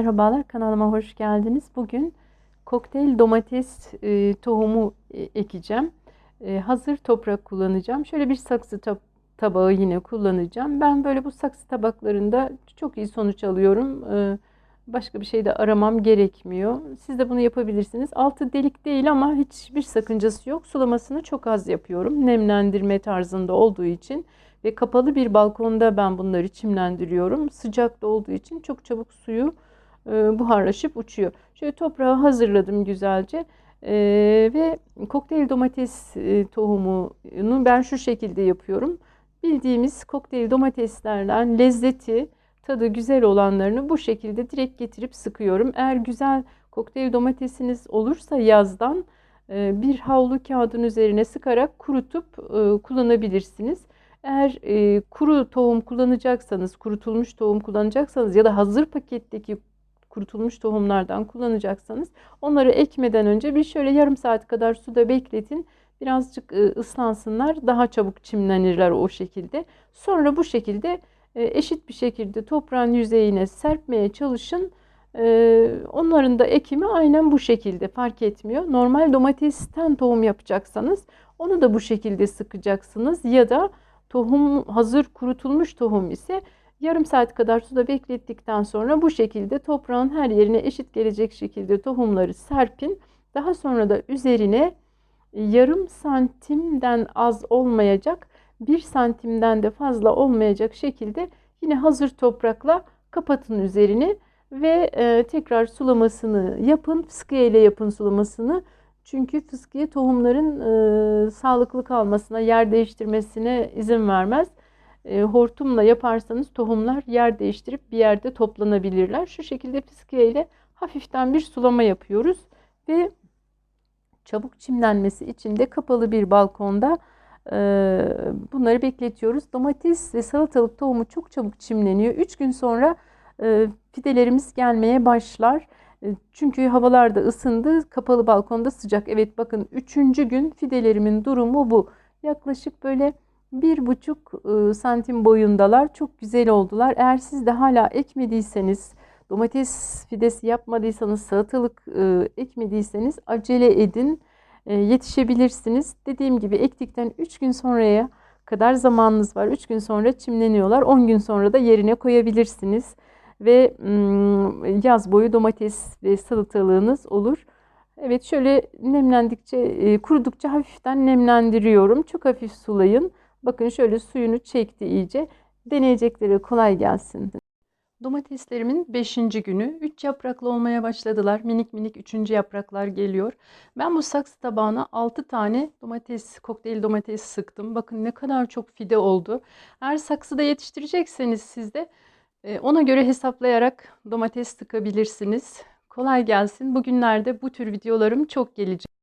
Merhabalar kanalıma hoş geldiniz. Bugün kokteyl domates e, tohumu e, ekeceğim. E, hazır toprak kullanacağım. Şöyle bir saksı tab- tabağı yine kullanacağım. Ben böyle bu saksı tabaklarında çok iyi sonuç alıyorum. E, başka bir şey de aramam gerekmiyor. Siz de bunu yapabilirsiniz. Altı delik değil ama hiçbir sakıncası yok. Sulamasını çok az yapıyorum. Nemlendirme tarzında olduğu için ve kapalı bir balkonda ben bunları çimlendiriyorum. Sıcak da olduğu için çok çabuk suyu buharlaşıp uçuyor. Şöyle toprağı hazırladım güzelce. E, ve kokteyl domates e, tohumunu ben şu şekilde yapıyorum. Bildiğimiz kokteyl domateslerden lezzeti, tadı güzel olanlarını bu şekilde direkt getirip sıkıyorum. Eğer güzel kokteyl domatesiniz olursa yazdan e, bir havlu kağıdın üzerine sıkarak kurutup e, kullanabilirsiniz. Eğer e, kuru tohum kullanacaksanız, kurutulmuş tohum kullanacaksanız ya da hazır paketteki kurutulmuş tohumlardan kullanacaksanız onları ekmeden önce bir şöyle yarım saat kadar suda bekletin. Birazcık e, ıslansınlar. Daha çabuk çimlenirler o şekilde. Sonra bu şekilde e, eşit bir şekilde toprağın yüzeyine serpmeye çalışın. E, onların da ekimi aynen bu şekilde fark etmiyor. Normal domatesten tohum yapacaksanız onu da bu şekilde sıkacaksınız ya da tohum hazır kurutulmuş tohum ise yarım saat kadar suda beklettikten sonra bu şekilde toprağın her yerine eşit gelecek şekilde tohumları serpin. Daha sonra da üzerine yarım santimden az olmayacak, bir santimden de fazla olmayacak şekilde yine hazır toprakla kapatın üzerini ve e, tekrar sulamasını yapın. Fıskiye ile yapın sulamasını. Çünkü fıskiye tohumların e, sağlıklı kalmasına, yer değiştirmesine izin vermez. E, hortumla yaparsanız tohumlar yer değiştirip bir yerde toplanabilirler. Şu şekilde fıskiye ile hafiften bir sulama yapıyoruz ve çabuk çimlenmesi için de kapalı bir balkonda e, bunları bekletiyoruz. Domates ve salatalık tohumu çok çabuk çimleniyor. 3 gün sonra e, fidelerimiz gelmeye başlar. Çünkü havalar da ısındı. Kapalı balkonda sıcak. Evet bakın üçüncü gün fidelerimin durumu bu. Yaklaşık böyle bir buçuk e, santim boyundalar. Çok güzel oldular. Eğer siz de hala ekmediyseniz, domates fidesi yapmadıysanız, salatalık e, ekmediyseniz acele edin. Yetişebilirsiniz. Dediğim gibi ektikten 3 gün sonraya kadar zamanınız var. 3 gün sonra çimleniyorlar. 10 gün sonra da yerine koyabilirsiniz ve yaz boyu domates ve salatalığınız olur. Evet şöyle nemlendikçe, kurudukça hafiften nemlendiriyorum. Çok hafif sulayın. Bakın şöyle suyunu çekti iyice. Deneyeceklere kolay gelsin. Domateslerimin 5. günü 3 yapraklı olmaya başladılar. Minik minik 3. yapraklar geliyor. Ben bu saksı tabağına 6 tane domates, kokteyl domates sıktım. Bakın ne kadar çok fide oldu. Eğer saksıda yetiştirecekseniz siz de ona göre hesaplayarak domates sıkabilirsiniz. Kolay gelsin. Bugünlerde bu tür videolarım çok gelecek.